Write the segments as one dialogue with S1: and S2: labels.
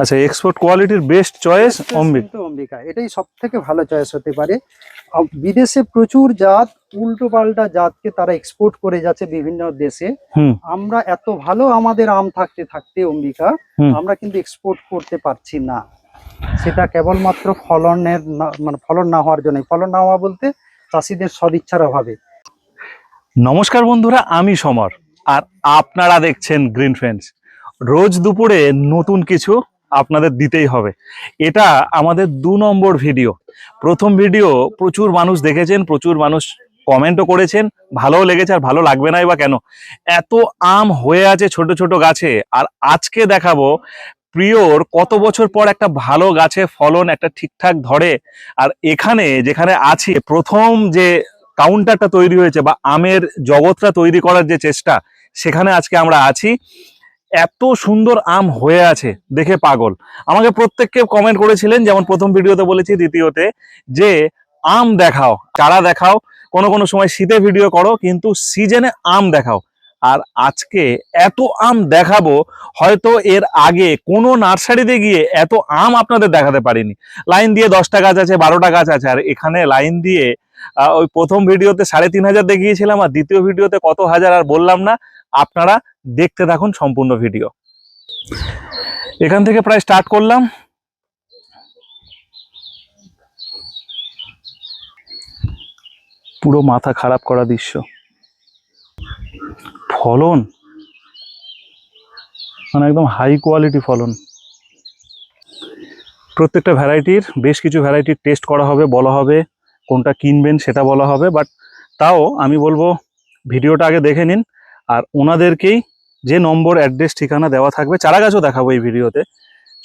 S1: আচ্ছা এক্সপোর্ট কোয়ালিটির best choice অম্বিক
S2: Ambika এটাই সব থেকে ভালো চয়েস হতে পারে। বিদেশে প্রচুর জাত উল্টো পাল্টা জাতকে তারা এক্সপোর্ট করে যাচ্ছে বিভিন্ন দেশে। আমরা এত ভালো আমাদের আম থাকতে থাকতে অম্বিকা। আমরা কিন্তু এক্সপোর্ট করতে পারছি না। সেটা কেবলমাত্র ফলনের মানে ফলন না হওয়ার জন্য ফলন না হওয়া বলতে চাষিদের সদিচ্ছার অভাবে।
S1: নমস্কার বন্ধুরা আমি সমর। আর আপনারা দেখছেন গ্রিন ফ্রেন্ডস রোজ দুপুরে নতুন কিছু আপনাদের দিতেই হবে। এটা আমাদের দু নম্বর ভিডিও প্রথম ভিডিও প্রচুর মানুষ দেখেছেন, প্রচুর মানুষ কমেন্টও করেছেন, ভালোও লেগেছে আর ভালো লাগবে নাই বা কেন? এত আম হয়ে আছে ছোট ছোট গাছে, আর আজকে দেখাবো প্রিয়র কত বছর পর একটা ভালো গাছে ফলন একটা ঠিকঠাক ধরে, আর এখানে যেখানে আছি প্রথম যে কাউন্টারটা তৈরি হয়েছে বা আমের জগৎটা তৈরি করার যে চেষ্টা, সেখানে আজকে আমরা আছি। এত সুন্দর আম হয়ে আছে, দেখে পাগল। আমাকে প্রত্যেককে কমেন্ট করেছিলেন, যেমন প্রথম ভিডিওতে বলেছি, দ্বিতীয়তে যে আম দেখাও, চারা দেখাও, কোনো কোনো সময় শীতে ভিডিও করো, কিন্তু সিজনে আম দেখাও। আর আজকে এত আম দেখাবো, হয়তো এর আগে কোনো নার্সারিতে গিয়ে এত আম আপনাদের দেখাতে পারিনি। লাইন দিয়ে দশটা গাছ আছে, বারোটা গাছ আছে, আর এখানে লাইন দিয়ে ওই প্রথম ভিডিওতে সাড়ে তিন হাজার দেখিয়েছিলাম, আর দ্বিতীয় ভিডিওতে কত হাজার আর বললাম না, আপনারা দেখতে থাকুন সম্পূর্ণ ভিডিও। এখান থেকে প্রায় স্টার্ট করলাম। পুরো মাথা খারাপ করা দৃশ্য। ফলন? মানে একদম হাই কোয়ালিটি ফলন। প্রত্যেকটা ভ্যারাইটির বেশ কিছু ভ্যারাইটির টেস্ট করা হবে, বলা হবে, কোনটা কিনবেন সেটা বলা হবে বাট তাও আমি বলব, ভিডিওটা আগে দেখে নিন। আর ওনাদেরকেই যে নম্বর, অ্যাড্রেস, ঠিকানা দেওয়া থাকবে চারা গাছও দেখাবো এই ভিডিওতে।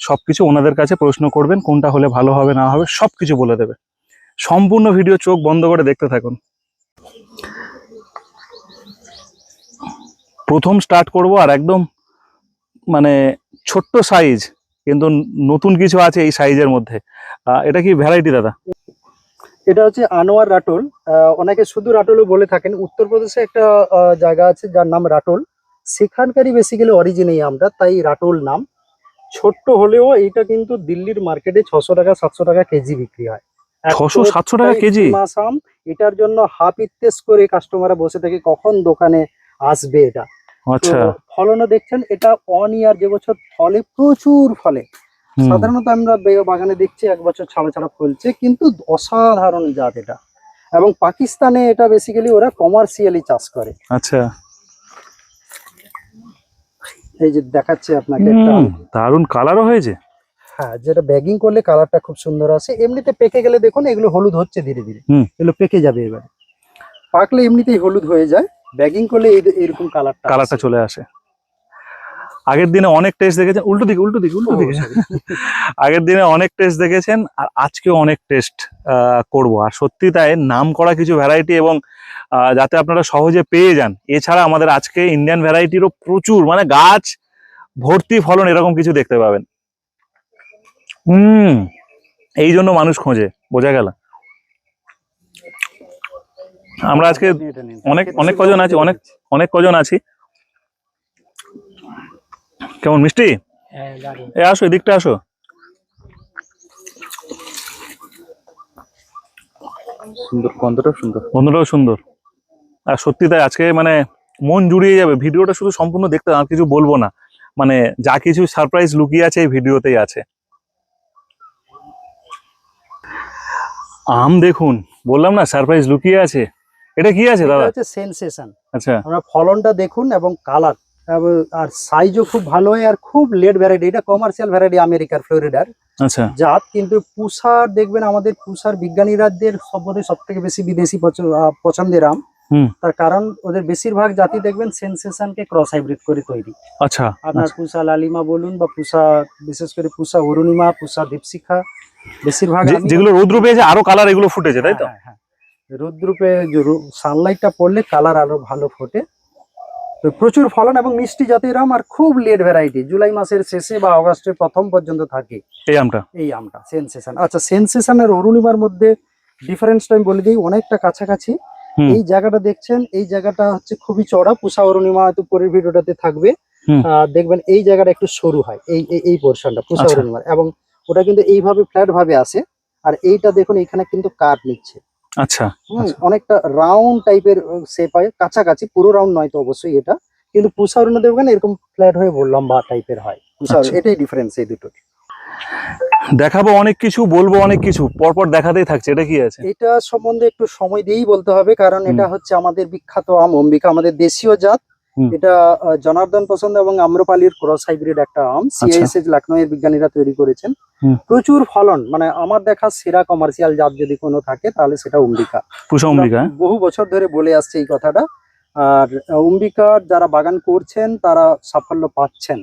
S1: সব কিছু ওনাদের কাছে প্রশ্ন করবেন, কোনটা হলে ভালো হবে, না হবে সব কিছু বলে দেবে। সম্পূর্ণ ভিডিও চোখ বন্ধ করে দেখতে থাকুন। প্রথম স্টার্ট করব আর একদম মানে ছোট্ট সাইজ কিন্তু নতুন কিছু আছে এই সাইজের মধ্যে। এটা কি ভ্যারাইটি দাদা?
S2: এটা হচ্ছে আনোয়ার রাটোল। অনেকে শুধু রাটোলও বলে থাকেন। উত্তরপ্রদেশে একটা জায়গা আছে যার নাম রাটোল। সেখানকারই বেসিক্যালি অরিজিন এই আমটা তাই রাটোল নাম। ছোট্ট হলেও এইটা কিন্তু দিল্লির মার্কেটে ছশো টাকা সাতশো টাকা কেজি বিক্রি হয়।
S1: ছশো সাতশো টাকা কেজি?
S2: মাস আম এটার জন্য হাফ ইত্তেস করে কাস্টমাররা বসে থাকে কখন দোকানে আসবে এটা।
S1: আচ্ছা।
S2: ফলনও দেখছেন এটা অন ইয়ার যে বছর ফলে প্রচুর ফলে। সাধারণত আমরা বাগানে দেখছি এক বছর ছাড়া ছাড়া ফলছে কিন্তু অসাধারণ জাত এটা। এবং পাকিস্তানে এটা বেসিক্যালি ওরা কমার্শিয়ালি চাষ করে।
S1: আচ্ছা।
S2: এই যে দেখাচ্ছে আপনাকে একটা।
S1: দারুণ কালারও হয়েছে।
S2: হ্যাঁ যেটা ব্যাগিং করলে কালারটা খুব সুন্দর আসে। এমনিতে পেকে গেলে দেখুন এগুলো হলুদ হচ্ছে ধীরে ধীরে। এগুলো পেকে যাবে এবারে। পাকলে এমনিতেই হলুদ হয়ে যায়। ব্যাগিং করলে এই- এরকম কালারটা
S1: কালারটা চলে আসে। আগের দিনে অনেক টেস্ট দেখেছেন উল্টো দিকে উল্টো দিকে উল্টো দিকে। আগের দিনে অনেক টেস্ট দেখেছেন আর আজকেও অনেক টেস্ট করব। আর সত্যি তাই নাম করা কিছু ভ্যারাইটি এবং যাতে আপনারা সহজে পেয়ে যান। এছাড়া আমাদের আজকে ইন্ডিয়ান ভ্যারাইটিরও প্রচুর মানে গাছ ভর্তি ফলন এরকম কিছু দেখতে পাবেন। হুম এই জন্য মানুষ খোঁজে বোঝা গেল। আমরা আজকে অনেক অনেক কজন আছি অনেক অনেক কজন আছি। কেমন মিষ্টি?
S2: হ্যাঁ,
S1: এ আসো এদিকটা আসো।
S2: সুন্দর গন্ধটা সুন্দর।
S1: বন্ধুটাও সুন্দর। আর সত্যি তাই আজকে মানে মন জুড়িয়ে যাবে। ভিডিওটা শুধু সম্পূর্ণ দেখতে আর কিছু বলব না। মানে যা কিছু সারপ্রাইজ লুকিয়ে আছে এই ভিডিওতেই আছে। আম দেখুন বললাম না সারপ্রাইজ লুকিয়ে আছে। এটা কি আছে দাদা?
S2: হচ্ছে সেনসেশন
S1: আচ্ছা।
S2: আমরা ফলনটা দেখুন এবং কালার আর সাইজও খুব ভালো হয় আর খুব লেট ভ্যারাইটি এটা কমার্শিয়াল ভ্যারাইটি আমেরিকার ফ্লোরিডার।
S1: আচ্ছা।
S2: জাত কিন্তু পুষার দেখবেন আমাদের পুষার বিজ্ঞানীরাদের সবথেকে সব থেকে বেশি বিদেশি পছ- পছন্দের আম। তার কারণ ওদের বেশিরভাগ জাতি দেখবেন সেন্সেশনকে ক্রস হাইব্রিড করে তৈরি।
S1: আচ্ছা
S2: আপনার পুষা লালিমা বলুন বা পুষা বিশেষ করে পুষা অরুণিমা পুষা দীপশিখা বেশিরভাগ
S1: যেগুলো রৌদ্র পেয়েছে আরও কালার এগুলো ফুটেছে তাই তো?
S2: হ্যাঁ, হ্যাঁ, হ্যাঁ। রোদ্রুপে সানলাইটটা পড়লে কালার আরও ভালো ফোটে। তো প্রচুর ফলন এবং মিষ্টি জাতের আম আর খুব লেট ভ্যারাইটি জুলাই মাসের শেষে বা অগাস্টের প্রথম পর্যন্ত থাকে।
S1: এই আমটা?
S2: এই আমটা সেনসেশন আচ্ছা সেনসেশন আর অরুণিমার মধ্যে ডিফারেন্সটা আমি বলে দিই অনেকটা কাছাকাছি। এই জায়গাটা দেখছেন এই জায়গাটা হচ্ছে খুবই চড়া পুষা অরুণিমা হয়তো পরের ভিডিওটাতে থাকবে। দেখবেন এই জায়গাটা একটু সরু হয় এই এই- এই পোর্শনটা পুষা
S1: আচ্ছা।
S2: অরুণিমার। এবং ওটা কিন্তু এইভাবে ফ্ল্যাট ভাবে আসে আর এইটা দেখুন এখানে কিন্তু কাট নিচ্ছে।
S1: আচ্ছা আচ্ছা।
S2: অনেকটা রাউন্ড টাইপের শেপ হয়। কাছাকাছি পুরো রাউন্ড নয় তো অবশ্যই এটা। কিন্তু পুষা অরুণ দেখবেন এরকম ফ্ল্যাট হয়ে লম্বা টাইপের হয়। পুষা
S1: আচ্ছা।
S2: এটাই ডিফারেন্স এই দুটো
S1: দেখাবো অনেক কিছু বলব অনেক কিছু। পরপর দেখাতেই থাকছে। এটা কি আছে?
S2: এটা সম্বন্ধে একটু সময় দিয়েই বলতে হবে। কারণ এটা হচ্ছে আমাদের বিখ্যাত আম অম্বিকা আমাদের দেশীয় জাত। এটা জনার্দন পছন্দ এবং আম্রপালির ক্রস হাইব্রিড একটা আম। সিআইএসএস লখনৌ এর বিজ্ঞানীরা তৈরি করেছেন। প্রচুর ফলন মানে আমার দেখা সেরা কমার্শিয়াল জাত যদি কোনো থাকে তাহলে সেটা অম্বিকা।
S1: পুষা অম্বিকা হ্যাঁ?
S2: বহু বছর ধরে বলে আসছে এই কথাটা। আর আহ, অম্বিকার যারা বাগান করছেন তারা সাফল্য পাচ্ছেন।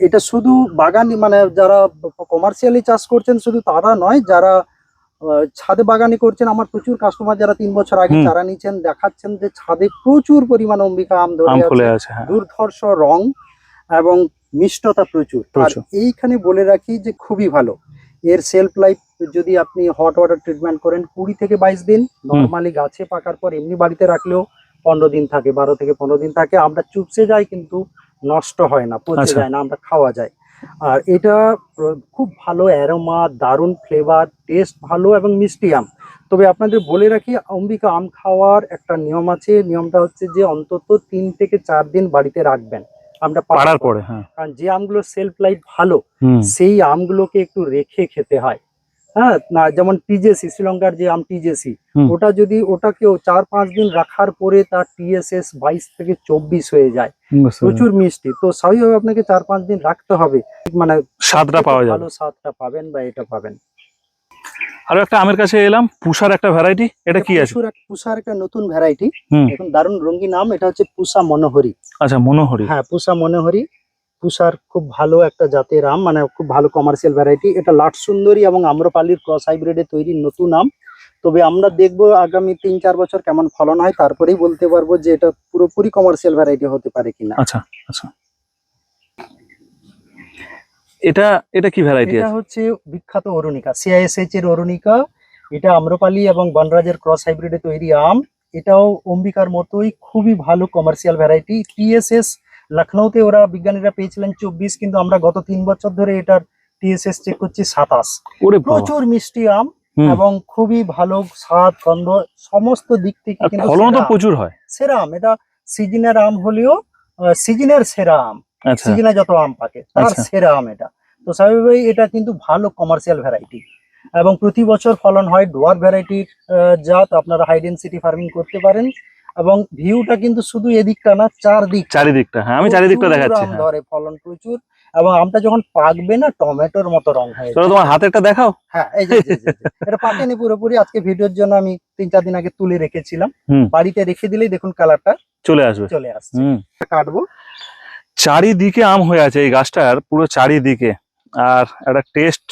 S2: এটা শুধু বাগান মানে যারা কমার্শিয়ালি চাষ করছেন শুধু তারা নয় যারা ছাদে বাগানে করছেন আমার প্রচুর কাস্টমার যারা তিন বছর আগে। চারা নিচ্ছেন দেখাচ্ছেন যে ছাদে প্রচুর পরিমাণ অম্বিকা আম ধরে আছে।
S1: হ্যাঁ
S2: দুর্ধর্ষ রং এবং মিষ্টতা প্রচুর আর এইখানে বলে রাখি যে খুবই ভালো এর সেলফ লাইফ যদি আপনি হট ওয়াটার ট্রিটমেন্ট করেন কুড়ি থেকে বাইশ দিন নর্মালি গাছে পাকার পর এমনি বাড়িতে রাখলেও পনেরো দিন থাকে বারো থেকে পনেরো দিন থাকে আমরা চুপসে যাই কিন্তু নষ্ট হয় না পচে
S1: আচ্ছা।
S2: যায় না আমরা খাওয়া যায় আর এটা খুব ভালো অ্যারোমা দারুণ ফ্লেভার টেস্ট ভালো এবং মিষ্টি আম। তবে আপনাদের বলে রাখি অম্বিকা আম খাওয়ার একটা নিয়ম আছে। নিয়মটা হচ্ছে যে অন্তত তিন থেকে চার দিন বাড়িতে রাখবেন। আমরা
S1: পাড়ার পরে হ্যাঁ।
S2: কারণ যে আমগুলো সেলফ লাইফ ভালো সেই আমগুলোকে একটু রেখে খেতে হয়। হ্যাঁ না যেমন টিজেসি শ্রীলঙ্কার যে আম টিজেসি ওটা যদি ওটাকেও চার পাঁচ দিন রাখার পরে তার টিএসএস বাইশ থেকে চব্বিশ হয়ে যায়। প্রচুর মিষ্টি। তো স্বাভাবিকভাবে আপনাকে চার পাঁচ দিন রাখতে হবে। মানে
S1: স্বাদটা পাওয়া যাবে।
S2: ভালো স্বাদটা পাবেন বা এটা পাবেন।
S1: আরও একটা আমের কাছে এলাম পুষার একটা ভ্যারাইটি এটা কি আছে?
S2: পুষার একটা নতুন ভ্যারাইটি। এখন দারুণ রঙিন আম এটা হচ্ছে পুষা মনোহরি।
S1: আচ্ছা মনোহরি।
S2: হ্যাঁ পুষা মনোহরি। পুষার খুব ভালো একটা জাতের আম মানে খুব ভালো কমার্শিয়াল ভ্যারাইটি এটা লাট সুন্দরী এবং আম্রপালির ক্রস হাইব্রিডে তৈরি নতুন আম। তবে আমরা দেখব আগামী তিন চার বছর কেমন ফলন হয় তারপরেই বলতে পারব যে এটা পুরোপুরি কমার্শিয়াল ভ্যারাইটি হতে পারে কিনা।
S1: আচ্ছা আচ্ছা। এটা এটা কি ভ্যারাইটি
S2: এটা হচ্ছে বিখ্যাত অরুণিকা সিআইএসএইচ এর অরুণিকা। এটা আম্রপালি এবং বনরাজের ক্রস হাইব্রিডে তৈরি আম। এটাও অম্বিকার মতোই খুবই ভালো কমার্শিয়াল ভ্যারাইটি টিএসএস লখনৌতে ওরা বিজ্ঞানীরা পেয়েছিলেন চব্বিশ কিন্তু আমরা গত তিন বছর ধরে এটার টিএসএস চেক করছি সাতাশ। প্রচুর মিষ্টি আম এবং খুবই ভালো স্বাদ গন্ধ সমস্ত দিক থেকে কিন্তু
S1: তো। প্রচুর হয়।
S2: সেরা আম এটা সিজনের আম হলেও সিজনের সেরা আম।
S1: আচ্ছা।
S2: সিজনে যত আম পাকে তার
S1: আচ্ছা।
S2: সেরা আম এটা। তো স্বাভাবিকভাবেই এটা কিন্তু ভালো কমার্শিয়াল ভ্যারাইটি এবং প্রতি বছর ফলন হয় ডোয়ার ভ্যারাইটির জাত। আপনারা হাই ডেন্সিটি ফার্মিং করতে পারেন। এবং ভিউটা কিন্তু শুধু এদিকটা না চারদিক
S1: চারিদিকটা হ্যাঁ আমি চারিদিকটা দেখাচ্ছি হ্যাঁ।
S2: ধরে ফলন প্রচুর। এবং আমটা যখন পাকবে না টমেটোর মতো রং হয়ে
S1: চলো। তোমার হাতেরটা দেখাও।
S2: হ্যাঁ এই যে। এটা পাকেনি পুরোপুরি আজকে ভিডিওর জন্য আমি তিন চার দিন আগে তুলে রেখেছিলাম। বাড়িতে রেখে দিলেই দেখুন কালারটা
S1: চলে আসবে।
S2: চলে আসছে। কাটবো।
S1: চারিদিকে আম হয়ে আছে এই গাছটার পুরো চারিদিকে। আর একটা টেস্ট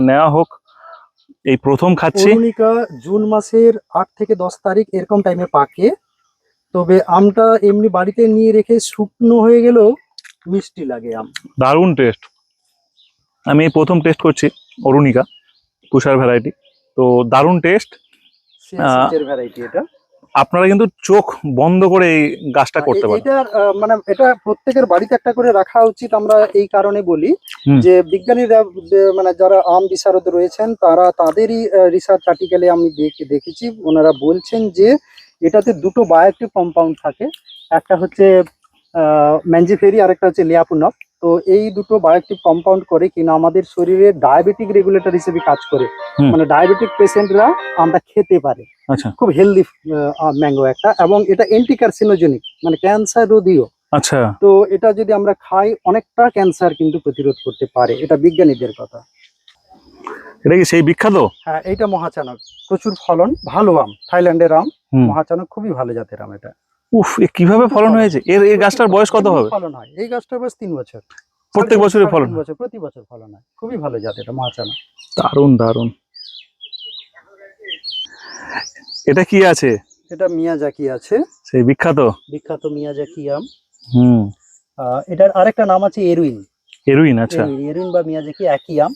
S1: নেওয়া হোক। এই প্রথম খাচ্ছি।
S2: জুন মাসের আট থেকে দশ তারিখ এরকম টাইমে পাকে। তবে আমটা এমনি বাড়িতে নিয়ে রেখে শুকনো হয়ে গেলেও মিষ্টি লাগে আম।
S1: দারুণ টেস্ট আমি এই প্রথম টেস্ট করছি অরুণিকা তুষার ভ্যারাইটি তো দারুণ টেস্ট
S2: ভ্যারাইটি এটা।
S1: আপনারা কিন্তু চোখ বন্ধ করে এই গাছটা করতে পারেন।
S2: আহ, মানে এটা প্রত্যেকের বাড়িতে একটা করে রাখা উচিত আমরা এই কারণে বলি যে বিজ্ঞানীরা মানে যারা আম বিশারদ রয়েছেন তারা তাদেরই রিসার্চ আর্টিকেলে আমি দেখেছি। ওনারা বলছেন যে এটাতে দুটো বায়োটিভ কম্পাউন্ড থাকে। একটা হচ্ছে ম্যানজিফেরি আর একটা হচ্ছে লিয়াপুনক তো এই দুটো বায়োটিভ কম্পাউন্ড করে কিনা আমাদের শরীরে ডায়াবেটিক রেগুলেটর হিসেবে কাজ করে। মানে ডায়াবেটিক পেশেন্টরা আমরা খেতে পারে।
S1: আচ্ছা।
S2: খুব হেলদি ম্যাঙ্গো একটা। এবং এটা এন্টি কার্সিনোজেনিক মানে ক্যান্সার রোধীয়।
S1: আচ্ছা।
S2: তো এটা যদি আমরা খাই অনেকটা ক্যান্সার কিন্তু প্রতিরোধ করতে পারে। এটা বিজ্ঞানীদের কথা।
S1: এটা কি সেই বিখ্যাত?
S2: হ্যাঁ এইটা মহাচানক। প্রচুর ফলন ভালো আম থাইল্যান্ডের আম। মহাচানক খুবই ভালো জাতের আম এটা।
S1: উফ এ কীভাবে ফলন হয়েছে? এর এই গাছটার বয়স কত হবে?
S2: ফলন হয়। এই গাছটার বয়স তিন বছর।
S1: প্রত্যেক
S2: সাড়ে
S1: ফলন
S2: বছর প্রতি বছর ফলন হয়। খুবই ভালো জাত এটা মহাচানক।
S1: দারুণ দারুণ। এটা কি আছে?
S2: এটা মিয়াজাকি আছে।
S1: সেই বিখ্যাত?
S2: বিখ্যাত মিয়াজাকি আম।
S1: হুম।
S2: এটার আরেকটা নাম আছে এরুইন।
S1: এরুইন আচ্ছা।
S2: এরুইন এরুইন বা মিয়াজাকি একই আম।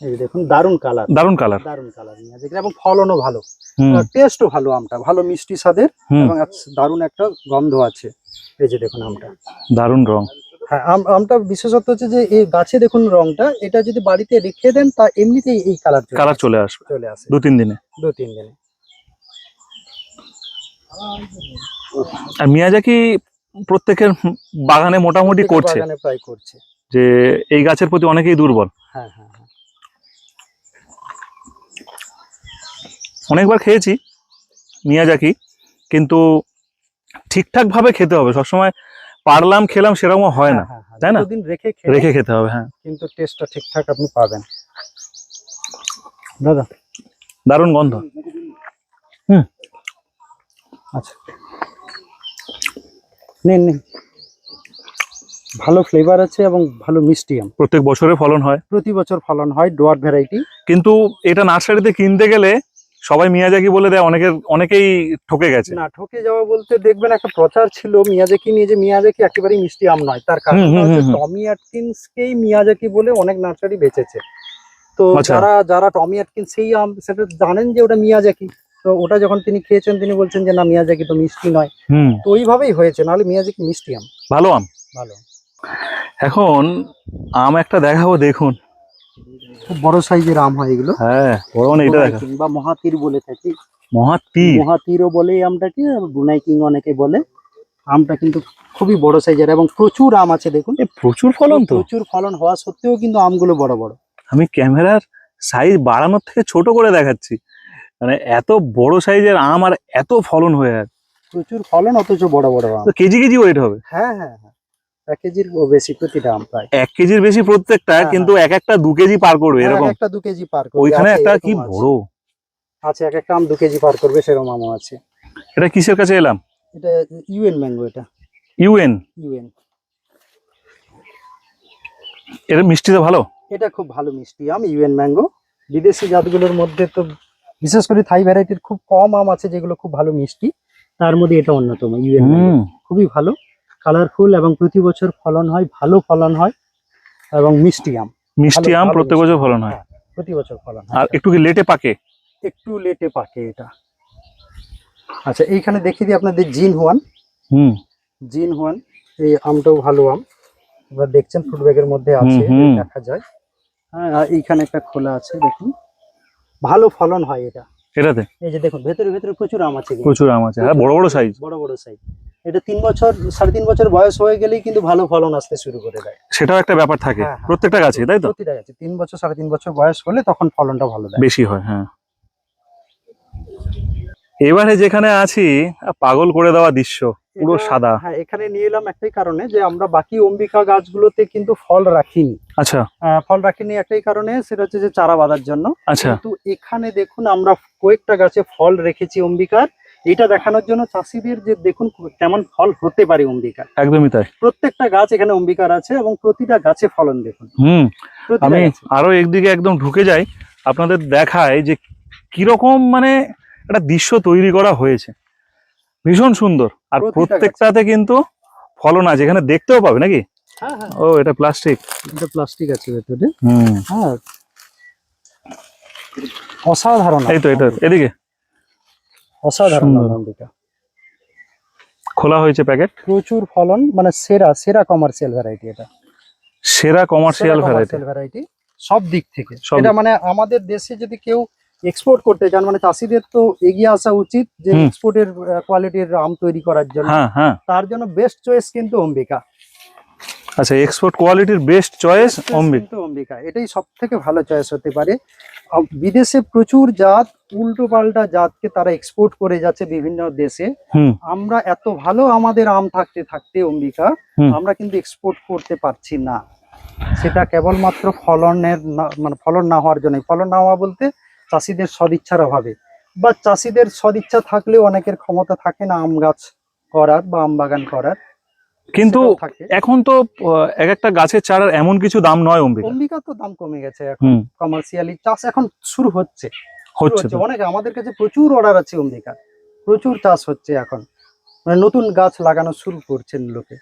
S2: এই দেখুন দারুণ কালার
S1: দারুণ কালার
S2: দারুণ কালার মিয়াজাকি এবং ফলনও ভালো। টেস্টও ভালো আমটা। ভালো মিষ্টি স্বাদের এবং দারুণ একটা গন্ধ আছে। এই যে দেখুন আমটা।
S1: দারুণ রং।
S2: হ্যাঁ আম আমটা বিশেষত হচ্ছে যে এই গাছে দেখুন রংটা এটা যদি বাড়িতে রেখে দেন তা এমনিতেই এই কালার
S1: কালার চলে আসবে।
S2: চলে আসে।
S1: দু তিন দিনে।
S2: দু তিন দিনে।
S1: আর মিয়াজাকি প্রত্যেকের বাগানে মোটামুটি করছে?
S2: বাগানে প্রায় করছে।
S1: যে এই গাছের প্রতি অনেকেই দুর্বল।
S2: হ্যাঁ হ্যাঁ।
S1: অনেকবার খেয়েছি মিয়াজাকি কিন্তু ঠিকঠাক ভাবে খেতে হবে। সবসময় পারলাম খেলাম সেরকম হয় না।
S2: হ্যাঁ, হ্যাঁ,
S1: তাই না?
S2: রেখে
S1: রেখে খেতে হবে হ্যাঁ।
S2: কিন্তু টেস্টটা ঠিকঠাক আপনি পাবেন। দাদা?
S1: দারুণ গন্ধ। হুম।
S2: আচ্ছা। নিন নিন। ভালো ফ্লেভার আছে এবং ভালো মিষ্টি আম
S1: প্রত্যেক বছরে ফলন হয়।
S2: প্রতি বছর ফলন হয় ডোয়ার ভ্যারাইটি
S1: কিন্তু এটা নার্সারিতে কিনতে গেলে সবাই মিয়াজাকি বলে দেয় অনেকের অনেকেই ঠকে গেছে।
S2: না ঠকে যাওয়া বলতে দেখবেন একটা প্রচার ছিল মিয়াজাকি নিয়ে যে মিয়াজাকি একেবারেই মিষ্টি আম নয় তার কারণ। টমি অ্যাটকিন্সকেই মিয়াজাকি বলে অনেক নার্সারি বেচেছে। তো
S1: আচ্ছা।
S2: যারা যারা টমি অ্যাটকিন্স সেই আম সেটা জানেন যে ওটা মিয়াজাকি। তো ওটা যখন তিনি খেয়েছেন তিনি বলছেন যে না মিয়াজাকি তো মিষ্টি নয়। তো ওইভাবেই হয়েছে নাহলে মিয়াজাকি মিষ্টি আম।
S1: ভালো আম?
S2: ভালো।
S1: এখন আম একটা দেখাবো দেখুন।
S2: খুব বড় সাইজের আম হয় এগুলো।
S1: হ্যাঁ বড় মানে এটা দেখা।
S2: বা মহাতীর বলে থাকি।
S1: মহাতি
S2: মহাতীরও বলে এই আমটাকে বুনাই কিং অনেকে বলে। আমটা কিন্তু খুবই বড় সাইজের এবং প্রচুর আম আছে দেখুন।
S1: প্রচুর ফলন তো?
S2: প্রচুর ফলন হওয়া সত্ত্বেও কিন্তু আমগুলো বড় বড়।
S1: আমি ক্যামেরার সাইজ বাড়ানোর থেকে ছোট করে দেখাচ্ছি। মানে এত বড় সাইজের আম আর এত ফলন হয়ে আছে।
S2: প্রচুর ফলন অথচ বড় বড় আম।
S1: কেজি কেজি ওয়েট হবে?
S2: হ্যাঁ হ্যাঁ হ্যাঁ। এক কেজির বেশি প্রতিটা আম প্রায়।
S1: এক কেজির বেশি প্রত্যেকটা
S2: হ্যাঁ,
S1: কিন্তু এক একটা দু কেজি পার করবে
S2: হ্যাঁ,
S1: এরকম?
S2: একটা দু কেজি পার করবে।
S1: ওইখানে একটা কি
S2: আছে।
S1: বড়?
S2: আছে। এক একটা আম দু কেজি পার করবে সেরকম আমও আছে।
S1: এটা কিসের কাছে এলাম?
S2: এটা ইউএন ম্যাঙ্গো এটা।
S1: ইউএন?
S2: ইউএন।
S1: তো ভালো?
S2: এটা খুব ভালো মিষ্টি আম ইউএন ম্যাঙ্গো। বিদেশি জাতগুলোর মধ্যে তো বিশেষ করে থাই ভ্যারাইটির খুব কম আম আছে যেগুলো খুব ভালো মিষ্টি। তার মধ্যে এটা অন্যতম ইউএন খুবই ভালো। কালারফুল এবং প্রতি বছর ফলন হয় ভালো ফলন হয় এবং মিষ্টি আম।
S1: মিষ্টি আম প্রত্যেক বছর ফলন হয়?
S2: হ্যাঁ, প্রতি বছর ফলন হয়।
S1: আর একটু কি লেটে পাকে?
S2: একটু লেটে পাকে এটা। আচ্ছা এইখানে দেখিয়ে দিই আপনাদের জিন হুয়ান।
S1: হুম।
S2: জিন হুয়ান এই আমটাও ভালো আম। এবার দেখছেন ফুড ব্যাগের মধ্যে আছে। দেখা যায়। হ্যাঁ আর এইখানে একটা খোলা আছে দেখুন। ভালো ফলন হয় এটা।
S1: এটাতে?
S2: এই যে দেখুন ভেতরে ভেতরে প্রচুর আম আছে
S1: প্রচুর আম আছে। হ্যাঁ বড় বড় সাইজ
S2: বড় বড় সাইজ এটা তিন বছর সাড়ে তিন বছর বয়স হয়ে গেলেই কিন্তু ভালো ফলন আসতে শুরু করে দেয়।
S1: সেটাও একটা ব্যাপার থাকে।
S2: হ্যাঁ, হ্যাঁ।
S1: প্রত্যেকটা গাছে তাই তো?
S2: প্রতিটা গাছে। তিন বছর সাড়ে তিন বছর বয়স হলে তখন ফলনটা ভালো দেয়।
S1: বেশি হয় হ্যাঁ। এবারে যেখানে আছি পাগল করে দেওয়া দৃশ্য পুরো সাদা।
S2: হ্যাঁ এখানে নিয়ে এলাম একটাই কারণে যে আমরা বাকি অম্বিকা গাছগুলোতে কিন্তু ফল রাখিনি।
S1: আচ্ছা।
S2: ফল রাখিনি একটাই কারণে সেটা হচ্ছে যে চারা বাঁধার জন্য।
S1: আচ্ছা।
S2: কিন্তু এখানে দেখুন আমরা কয়েকটা গাছে ফল রেখেছি অম্বিকার। এটা দেখানোর জন্য চাষিদের যে দেখুন কেমন ফল হতে পারে অম্বিকার
S1: একদমই তাই।
S2: প্রত্যেকটা গাছ এখানে অম্বিকার আছে এবং প্রতিটা গাছে ফলন দেখুন।
S1: হুম আমি আরও একদিকে একদম ঢুকে যাই আপনাদের দেখায় যে কীরকম মানে একটা দৃশ্য তৈরি করা হয়েছে। ভীষণ সুন্দর। আর প্রত্যেকটাতে কিন্তু ফলন আছে। এখানে দেখতেও পাবে নাকি?
S2: হ্যাঁ হ্যাঁ।
S1: ও এটা প্লাস্টিক।
S2: এটা প্লাস্টিক আছে ভেতরে।
S1: হুম।
S2: হ্যাঁ। অসাধারণ
S1: এই তো এটা এদিকে।
S2: অসাধারণ
S1: সুন্দর। খোলা হয়েছে প্যাকেট?
S2: প্রচুর ফলন মানে সেরা সেরা কমার্শিয়াল ভ্যারাইটি এটা।
S1: সেরা কমার্শিয়াল ভ্যারাইটি
S2: সব দিক থেকে। এটা মানে আমাদের দেশে যদি কেউ এক্সপোর্ট করতে চান মানে চাষিদের তো এগিয়ে আসা উচিত যে এক্সপোর্টের কোয়ালিটির আম তৈরি করার জন্য।
S1: হ্যাঁ হ্যাঁ।
S2: তার জন্য বেস্ট চয়েস কিন্তু অম্বিকা।
S1: আচ্ছা এক্সপোর্ট কোয়ালিটির বেস্ট চয়েস অম্বিক।
S2: অম্বিকা। এটাই সব থেকে ভালো চয়েস হতে পারে। বিদেশে প্রচুর জাত উল্টো পাল্টা জাতকে তারা এক্সপোর্ট করে যাচ্ছে বিভিন্ন দেশে। আমরা এত ভালো আমাদের আম থাকতে থাকতে অম্বিকা আমরা কিন্তু এক্সপোর্ট করতে পারছি না। সেটা কেবলমাত্র ফলনের মানে ফলন না হওয়ার জন্য ফলন না হওয়া বলতে চাষিদের সদিচ্ছার অভাবে। বা চাষিদের সদিচ্ছা থাকলেও অনেকের ক্ষমতা থাকে না আম গাছ করার বা আম বাগান করার।
S1: কিন্তু এখন তো এক একটা গাছের চারার এমন কিছু দাম নয় অম্বিকা।
S2: অম্বিকা তো দাম কমে গেছে এখন কমার্শিয়ালি চাষ এখন শুরু হচ্ছে।
S1: হচ্ছে
S2: অনেক আমাদের কাছে প্রচুর অর্ডার আছে অম্বিকা। প্রচুর চাষ হচ্ছে এখন। মানে নতুন গাছ লাগানো শুরু করছেন লোকে।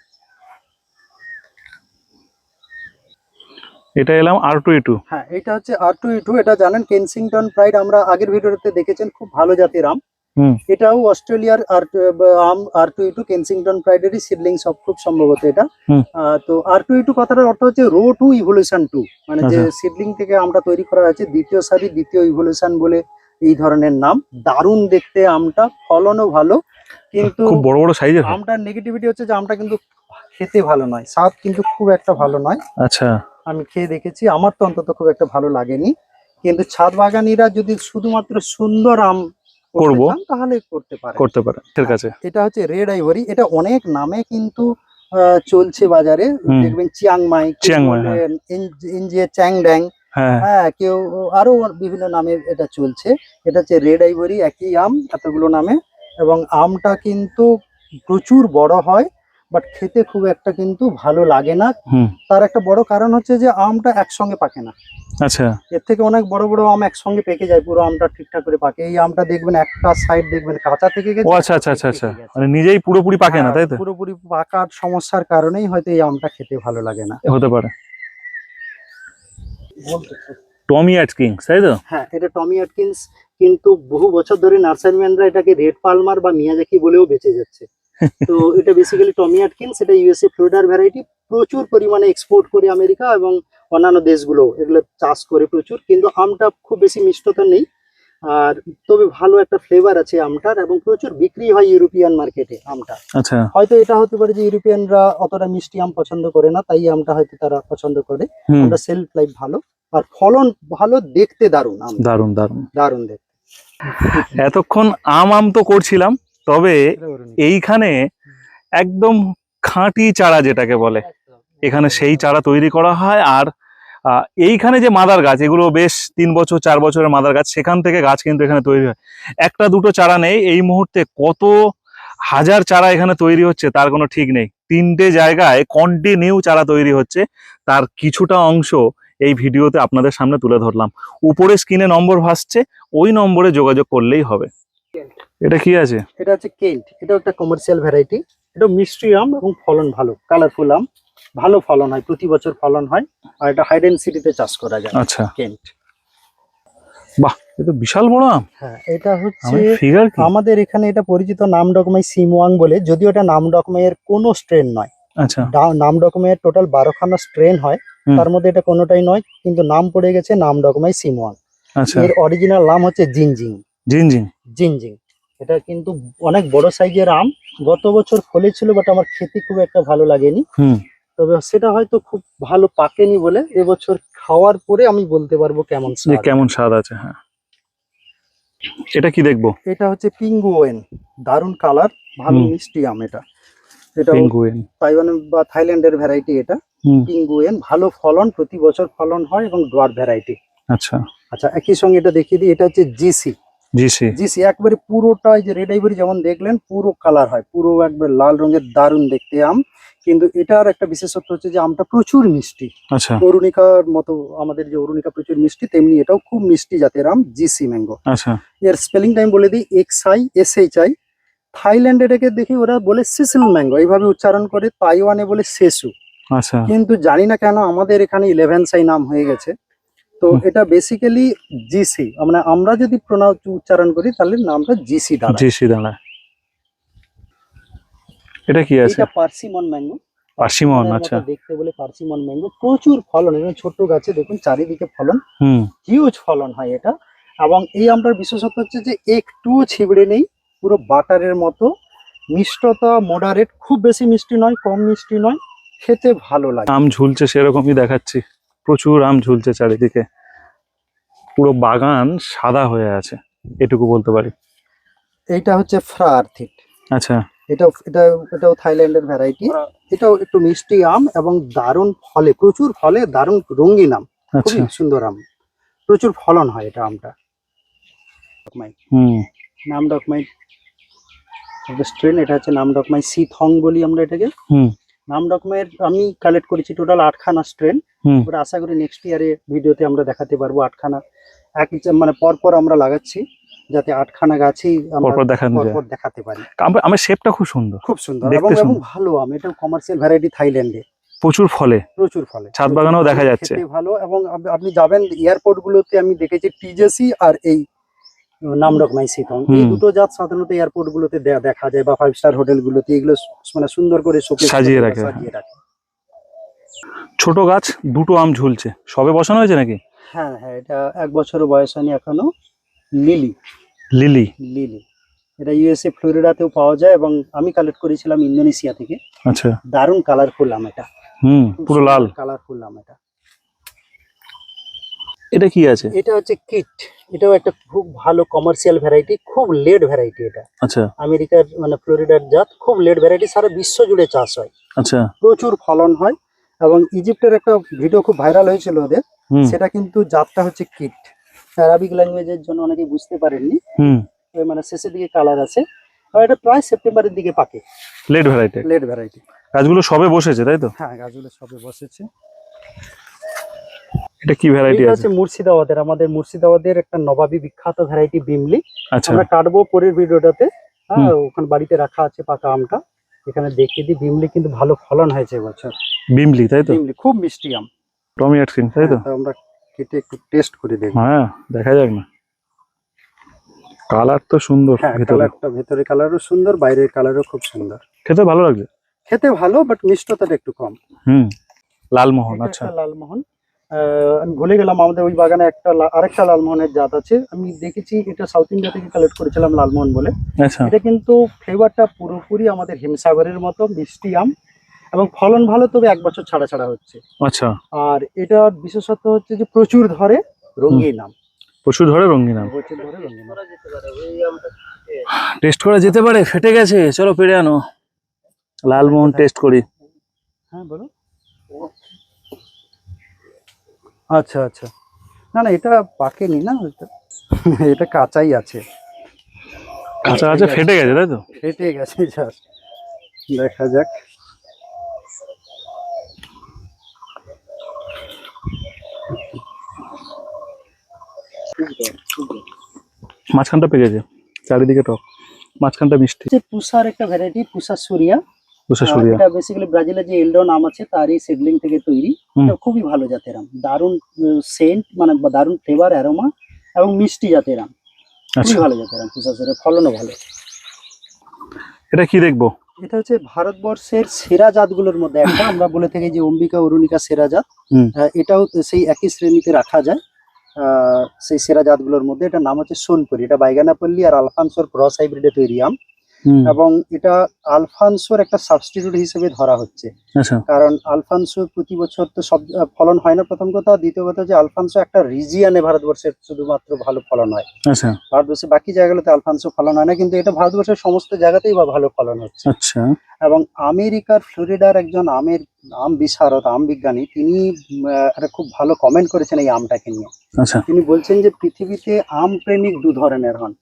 S1: এটা এলাম আর টু টু
S2: হ্যাঁ এটা হচ্ছে আর টু টু এটা জানেন কেনসিংটন প্রাইড আমরা আগের ভিডিওতে দেখেছেন খুব ভালো জাতের আম। এটাও অস্ট্রেলিয়ার আর আম আর টু টু কেনসিংটন প্রাইডেরই সিডলিং সব খুব সম্ভবত এটা। তো আর টু টু কথাটার অর্থ হচ্ছে রো টু ইভলিউশন টু মানে যে
S1: আচ্ছা।
S2: সিডলিং থেকে আমটা তৈরি করা হয়েছে দ্বিতীয় সারি দ্বিতীয় ইভলিউশন বলে এই ধরনের নাম। দারুণ দেখতে আমটা ফলনও ভালো কিন্তু
S1: বড় বড় সাইজের
S2: আমটার নেগেটিভিটি হচ্ছে যে আমটা কিন্তু খেতে ভালো নয় স্বাদ কিন্তু খুব একটা ভালো নয়।
S1: আচ্ছা।
S2: আমি খেয়ে দেখেছি আমার তো অন্তত খুব একটা ভালো লাগেনি। কিন্তু ছাদ বাগানিরা যদি শুধুমাত্র সুন্দর আম
S1: করব।
S2: তাহলে করতে পারে
S1: করতে পারে ঠিক আছে।
S2: এটা হচ্ছে রেড আইভরি এটা অনেক নামে কিন্তু চলছে বাজারে। দেখবেন চিয়াংমাই
S1: চিয়াংমাই,
S2: ইন- ইন্ডিয়া চ্যাংড্যাং
S1: হ্যাঁ
S2: হ্যাঁ। কেউ আরও বিভিন্ন নামে এটা চলছে। এটা হচ্ছে রেড আইভরি একই আম এতগুলো নামে। এবং আমটা কিন্তু প্রচুর বড় হয়। বাট খেতে খুব একটা কিন্তু ভালো লাগে না। তার একটা বড় কারণ হচ্ছে যে আমটা একসঙ্গে পাকে না।
S1: আচ্ছা।
S2: এর থেকে অনেক বড় বড় আম একসঙ্গে পেকে যায় পুরো আমটা ঠিকঠাক করে পাকে। এই আমটা দেখবেন একটা সাইড দেখবেন কাঁচা থেকে গেছে
S1: আচ্ছা আচ্ছা আচ্ছা আচ্ছা। মানে নিজেই পুরোপুরি পাকে না
S2: হ্যাঁ,
S1: তাই তো?
S2: পুরোপুরি পাকার সমস্যার কারণেই হয়তো এই আমটা খেতে ভালো লাগে না।
S1: হতে পারে। টমি অ্যাটকিংস তাই তো?
S2: হ্যাঁ এটা টমি অ্যাটকিন্স কিন্তু বহু বছর ধরে নার্সারিম্যানরা এটাকে রেড পালমার বা মিয়াজাকি বলেও বেঁচে যাচ্ছে। তো এটা বেসিক্যালি টমি অ্যাটকিন্স এটা ইউএসএ ফ্লোরিডার ভ্যারাইটি প্রচুর পরিমাণে এক্সপোর্ট করে আমেরিকা এবং অন্যান্য দেশগুলো এগুলো চাষ করে প্রচুর কিন্তু আমটা খুব বেশি মিষ্টতা নেই। আর তবে ভালো একটা ফ্লেভার আছে আমটার এবং প্রচুর বিক্রি হয় ইউরোপিয়ান মার্কেটে আমটা।
S1: আচ্ছা।
S2: হয়তো এটা হতে পারে যে ইউরোপিয়ানরা অতটা মিষ্টি আম পছন্দ করে না তাই আমটা হয়তো তারা পছন্দ করে। আমটা সেলফ লাইফ ভালো আর ফলন ভালো দেখতে দারুণ আম।
S1: দারুণ দারুণ
S2: দারুণ দেখতে।
S1: এতক্ষণ আম আম তো করছিলাম তবে এইখানে একদম খাঁটি চারা যেটাকে বলে এখানে সেই চারা তৈরি করা হয় আর এইখানে যে মাদার গাছ এগুলো বেশ তিন বছর চার বছরের মাদার গাছ সেখান থেকে গাছ কিন্তু এখানে তৈরি হয়। একটা দুটো চারা নেই এই মুহূর্তে কত হাজার চারা এখানে তৈরি হচ্ছে তার কোনো ঠিক নেই। তিনটে জায়গায় কন্টিনিউ চারা তৈরি হচ্ছে তার কিছুটা অংশ এই ভিডিওতে আপনাদের সামনে তুলে ধরলাম। উপরে স্ক্রিনে নম্বর ভাসছে ওই নম্বরে যোগাযোগ করলেই হবে। এটা কি আছে?
S2: এটা হচ্ছে কেন্ট। এটা একটা কমার্শিয়াল ভ্যারাইটি এটা মিষ্টি আম এবং ফলন ভালো কালারফুল আম। ভালো ফলন হয় প্রতি বছর ফলন হয়। আর এটা হাই ডেন্সিটিতে চাষ করা যায়
S1: আচ্ছা।
S2: কেন্ট।
S1: বাহ এ তো বিশাল বড় আম।
S2: হ্যাঁ এটা হচ্ছে
S1: ফিগার
S2: আমাদের এখানে এটা পরিচিত নাম ডকমাই সিমওয়াং বলে যদিও এটা নাম ডকমাইয়ের কোনো স্ট্রেন নয়।
S1: আচ্ছা।
S2: নাম ডকমাইয়ের টোটাল বারোখানা স্ট্রেন হয় তার মধ্যে এটা কোনোটাই নয় কিন্তু নাম পড়ে গেছে নাম ডকমাই সিমওয়াং।
S1: আচ্ছা।
S2: এর অরিজিনাল নাম হচ্ছে জিনজিং।
S1: জিনজিং।
S2: জিনজিং। এটা কিন্তু অনেক বড় সাইজের আম। গত বছর ফলেছিল বাট আমার খেতে খুব একটা ভালো লাগেনি। তবে সেটা হয়তো খুব ভালো পাকেনি বলে এবছর খাওয়ার পরে আমি বলতে পারব কেমন
S1: কেমন স্বাদ আছে হ্যাঁ। এটা কি দেখব?
S2: এটা হচ্ছে পিঙ্গুয়েন। দারুণ কালার ভালো মিষ্টি আম এটা। এটা
S1: পেঙ্গুইন
S2: তাইওয়ান বা থাইল্যান্ডের ভ্যারাইটি এটা। পিঙ্গুয়েন ভালো ফলন প্রতি বছর ফলন হয় এবং ডোয়ার ভ্যারাইটি।
S1: আচ্ছা।
S2: আচ্ছা একই সঙ্গে এটা দেখিয়ে দিই এটা হচ্ছে জিসি। জিসি একবারে পুরোটাই যে রেড আইভরি যেমন দেখলেন পুরো কালার হয় পুরো একবার লাল রঙের দারুণ দেখতে আম। কিন্তু এটার একটা বিশেষত্ব হচ্ছে যে আমটা প্রচুর মিষ্টি।
S1: আচ্ছা।
S2: অরুণিকার মতো আমাদের যে অরুণিকা প্রচুর মিষ্টি তেমনি এটাও খুব মিষ্টি জাতের আম জিসি ম্যাঙ্গো।
S1: আচ্ছা।
S2: এর স্পেলিং টাইম বলে দিই X I S H I. Thailand এটাকে দেখি ওরা বলে সিসিল ম্যাঙ্গো এইভাবে উচ্চারণ করে তাইওয়ানে বলে সেসু।
S1: আচ্ছা।
S2: কিন্তু জানি না কেন আমাদের এখানে ইলেভেন সাই নাম হয়ে গেছে। তো এটা বেসিক্যালি জিসি মানে আমরা যদি প্রোনাউন্স উচ্চারণ করি তাহলে নামটা জিসি দাঁড়ায়
S1: জি সি দাঁড়ায় এটা কি আছে?
S2: এটা পার্সিমন ম্যাঙ্গো
S1: পার্সিমন আচ্ছা।
S2: দেখতে বলে পার্সিমন ম্যাঙ্গো প্রচুর ফলন এবং ছোট্ট গাছে দেখুন চারিদিকে ফলন।
S1: হুম।
S2: হিউজ ফলন হয় এটা। এবং এই আমটার বিশেষত্ব হচ্ছে যে একটুও ছিবড়ে নেই পুরো বাটারের মতো। মিষ্টতা মডারেট খুব বেশি মিষ্টি নয় কম মিষ্টি নয়। খেতে ভালো লাগে।
S1: আম ঝুলছে সেরকমই দেখাচ্ছি। প্রচুর আম ঝুলছে চারিদিকে। পুরো বাগান সাদা হয়ে আছে এটুকু বলতে পারি।
S2: এইটা হচ্ছে ফ্রা আর্থিট
S1: আচ্ছা।
S2: এটাও এটা এটাও থাইল্যান্ডের ভ্যারাইটি। এটাও একটু মিষ্টি আম এবং দারুণ ফলে প্রচুর ফলে দারুণ রঙিন আম।
S1: আচ্ছা।
S2: খুবই সুন্দর আম। প্রচুর ফলন হয় এটা আমটা।
S1: হুম।
S2: নাম ডকমাই। স্ট্রেন এটা হচ্ছে নাম ডকমাই। সি থং বলি আমরা এটাকে।
S1: হুম।
S2: নাম ডকমাইয়ের আমি কালেক্ট করেছি টোটাল আটখানা স্ট্রেন ওটা আশা করি নেক্সট ইয়ারে ভিডিওতে আমরা দেখাতে পারব আটখানা। এক মানে পর পর আমরা লাগাচ্ছি যাতে আটখানা গাছই আমরা
S1: পরপর
S2: পরপর দেখাতে পারি।
S1: আম- আমের শেপটা খুব সুন্দর।
S2: খুব সুন্দর এবং এবং ভালো আম এটা কমার্শিয়াল ভ্যারাইটি থাইল্যান্ডে
S1: প্রচুর ফলে।
S2: প্রচুর ফলে।
S1: ছাদ বাগানেও দেখা যাচ্ছে।
S2: ভালো এবং আপনি যাবেন এয়ারপোর্ট গুলোতে আমি দেখেছি টিজেসি আর এই নামডক মাই সিথং এই দুটো জাত সাধারণত এয়ারপোর্ট গুলোতে দেখা যায় বা ফাইভ স্টার হোটেল গুলোতে এগুলো মানে সুন্দর করে
S1: সাজিয়ে রাখে।
S2: সাজিয়ে রাখে।
S1: ছোট গাছ দুটো আম ঝুলছে। সবে বসানো হয়েছে নাকি?
S2: হ্যাঁ হ্যাঁ এটা এক বছর বয়স হয়নি এখনও। লিলি।
S1: লিলি।
S2: লিলি। এটা ইউএসএ ফ্লোরিডাতেও পাওয়া যায় এবং আমি কালেক্ট করেছিলাম ইন্দোনেশিয়া থেকে।
S1: আচ্ছা।
S2: দারুণ কালারফুল আম এটা।
S1: হুম পুরো লাল।
S2: কালারফুল আম এটা।
S1: এটা কি আছে?
S2: এটা হচ্ছে কিট এটাও একটা খুব ভালো কমার্শিয়াল ভ্যারাইটি খুব লেট ভ্যারাইটি এটা।
S1: আচ্ছা।
S2: আমেরিকার মানে ফ্লোরিডার জাত খুব লেট ভ্যারাইটি সারা বিশ্ব জুড়ে চাষ হয়।
S1: আচ্ছা।
S2: প্রচুর ফলন হয় এবং ইজিপ্টের একটা ভিডিও খুব ভাইরাল হয়েছিল ওদের। সেটা কিন্তু জাতটা হচ্ছে কিট অ্যারাবিক ল্যাঙ্গুয়েজের জন্য অনেকে বুঝতে পারেননি।
S1: হুম।
S2: মানে শেষের দিকে কালার আছে। আর এটা প্রায় সেপ্টেম্বরের দিকে পাকে।
S1: লেট ভ্যারাইটি
S2: লেট ভ্যারাইটি
S1: গাছগুলো সবে বসেছে তাই তো?
S2: হ্যাঁ গাছগুলো সবে বসেছে।
S1: এটা কি ভ্যারাইটি আছে?
S2: হচ্ছে মুর্শিদাবাদের আমাদের মুর্শিদাবাদের একটা নবাবী বিখ্যাত ভ্যারাইটি বিমলি।
S1: আচ্ছা।
S2: আমরা কাটবো পরের ভিডিওটাতে। হ্যাঁ ওখানে বাড়িতে রাখা আছে পাকা আমটা। এখানে দেখিয়ে দিই বিমলি কিন্তু ভালো ফলন হয়েছে এবছর।
S1: বিমলি তাই তো?
S2: বিমলি খুব মিষ্টি আম।
S1: টমি আটকিন তাই তো?
S2: হ্যাঁ, আমরা কেটে একটু টেস্ট করে দেখব।
S1: হ্যাঁ দেখা যাক না। কালার তো সুন্দর
S2: হ্যাঁ কালারটা ভেতরে কালারও সুন্দর বাইরের কালারও খুব সুন্দর।
S1: খেতে ভালো লাগছে?
S2: খেতে ভালো বাট মিষ্টতাটা একটু কম।
S1: হুম লালমোহন আচ্ছা।
S2: লালমোহন। আমি ভুলে গেলাম আমাদের ওই বাগানে একটা আরেকটা লালমোহনের জাত আছে। আমি দেখেছি এটা সাউথ ইন্ডিয়া থেকে কালেক্ট করেছিলাম লালমোহন বলে।
S1: আচ্ছা।
S2: এটা কিন্তু ফ্লেভারটা পুরোপুরি আমাদের হিমসাগরের মতো মিষ্টি আম এবং ফলন ভালো তবে এক বছর ছাড়া ছাড়া হচ্ছে।
S1: আচ্ছা।
S2: আর এটার বিশেষত্ব হচ্ছে যে প্রচুর ধরে রঙিন আম।
S1: পশু ধরে রঙিন আম।
S2: প্রচুর ধরে রঙিন আম।
S1: টেস্ট করা যেতে পারে ফেটে গেছে চলো পেরে আনো। লালমোহন টেস্ট করি।
S2: হ্যাঁ বলো আচ্ছা আচ্ছা। না না এটা পাকেনি না এটা এটা কাঁচাই আছে।
S1: কাঁচা আছে ফেটে গেছে তাই তো?
S2: ফেটে গেছে জাস্ট দেখা যাক।
S1: মাঝখানটা পেকেছে চারিদিকে টক। মাঝখানটা মিষ্টি।
S2: পুষার একটা ভ্যারাইটি পুষা সুরিয়া।
S1: বুসা
S2: এটা বেসিক্যালি ব্রাজিলের যে আছে তারই সিডলিং থেকে তৈরি। এটা খুবই ভালো জাতের আম। দারুণ সেন্ট মানে দারুণ ফ্লেভার অ্যারোমা এবং মিষ্টি জাতের আম। খুবই
S1: আচ্ছা।
S2: ভালো জাতের আম ফলনও ভালো।
S1: এটা কি দেখব?
S2: এটা হচ্ছে ভারতবর্ষের সেরা জাতগুলোর মধ্যে একটা। আমরা বলে থাকি যে অম্বিকা অরুণিকা সেরা জাত। এটাও সেই একই শ্রেণীতে রাখা যায়। আহ, সেই সেরা জাতগুলোর মধ্যে। এটা নাম হচ্ছে সোনপুরি। এটা বাইগানাপল্লী আর আলফানসোর ক্রস হাইব্রিডে তৈরি আম। এবং এটা আলফানসোর একটা সাবস্টিটিউট হিসেবে ধরা হচ্ছে।
S1: আচ্ছা।
S2: কারণ আলফানসো প্রতি বছর তো সব ফলন হয় না। প্রথম কথা দ্বিতীয় কথা যে আলফানসো একটা রিজিয়ানে ভারতবর্ষের শুধুমাত্র ভালো ফলন হয়।
S1: আচ্ছা।
S2: ভারতবর্ষের বাকি জায়গাগুলোতে আলফানসো ফলন হয় না কিন্তু এটা ভারতবর্ষের সমস্ত জায়গাতেই বা ভালো ফলন হচ্ছে।
S1: আচ্ছা।
S2: এবং আমেরিকার ফ্লোরিডার একজন আমের আম বিশারদ আম বিজ্ঞানী তিনি একটা খুব ভালো কমেন্ট করেছেন এই আমটাকে নিয়ে। তিনি বলছেন যে পৃথিবীতে আম প্রেমিক দু ধরনের হন।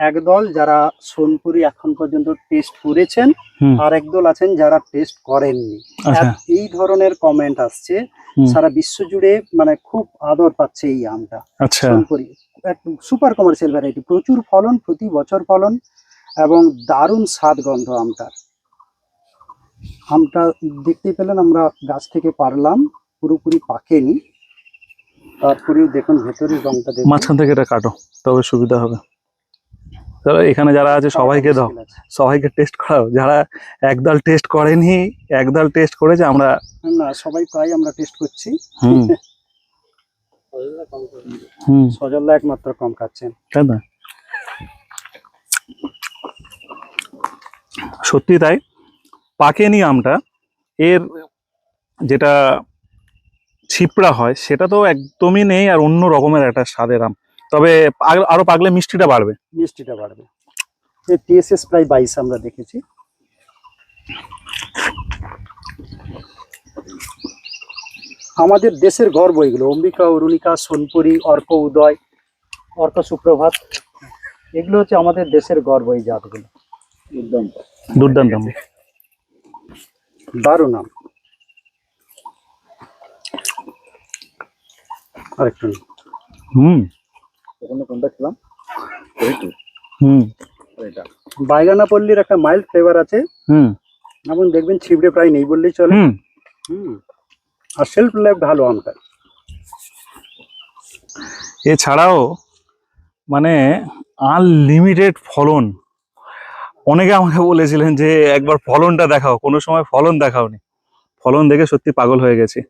S2: একদল যারা সোনপুরি এখন পর্যন্ত টেস্ট করেছেন আর একদল আছেন যারা টেস্ট করেননি।
S1: আচ্ছা।
S2: এই ধরনের কমেন্ট আসছে সারা বিশ্ব জুড়ে মানে খুব আদর পাচ্ছে এই আমটা
S1: আচ্ছা।
S2: সোনপুরি। সুপার কমার্শিয়াল ভ্যারাইটি প্রচুর ফলন প্রতি বছর ফলন এবং দারুণ স্বাদ গন্ধ আমটার। আমটা দেখতে পেলেন আমরা গাছ থেকে পারলাম পুরোপুরি পাকেনি। তারপরেও দেখুন ভেতরের রংটা
S1: মাঝখান থেকে এটা কাটো তবে সুবিধা হবে। চলো এখানে যারা আছে সবাইকে দাও। সবাইকে টেস্ট করাও। যারা একদল টেস্ট করেনি একদল টেস্ট করেছে আমরা
S2: না সবাই প্রায় আমরা টেস্ট করছি।
S1: হুম। হুম।
S2: একমাত্র কম খাচ্ছেন
S1: তাই না সত্যি তাই। পাকেনি আমটা। এর যেটা ছিপড়া হয় সেটা তো একদমই নেই আর অন্য রকমের একটা স্বাদের আম। তবে আরও পাকলে মিষ্টিটা বাড়বে।
S2: মিষ্টিটা বাড়বে। এই টিএসএস প্রায় বাইশ আমরা দেখেছি। আমাদের দেশের গর্ব এগুলো। অম্বিকা অরুণিকা সোনপুরি অর্ক উদয় অর্ক সুপ্রভাত এগুলো হচ্ছে আমাদের দেশের গর্ব এই জাতগুলো। একদম।
S1: দুর্দান্ত।
S2: দারুণ নাম। আরেকটু
S1: হুম।
S2: ওখানে কোনটা খেলাম
S1: হুম।
S2: বাইগানা পল্লীর একটা মাইল্ড ফ্লেভার আছে।
S1: হুম।
S2: এবং দেখবেন ছিবড়ে প্রায় নেই বললেই চলে।
S1: হুম।
S2: হুম। আর সেলফ লাইফ ভালো আমটা
S1: এছাড়াও মানে আনলিমিটেড ফলন। অনেকে আমাকে বলেছিলেন যে একবার ফলনটা দেখাও। কোনো সময় ফলন দেখাওনি। ফলন দেখে সত্যি পাগল হয়ে গেছি।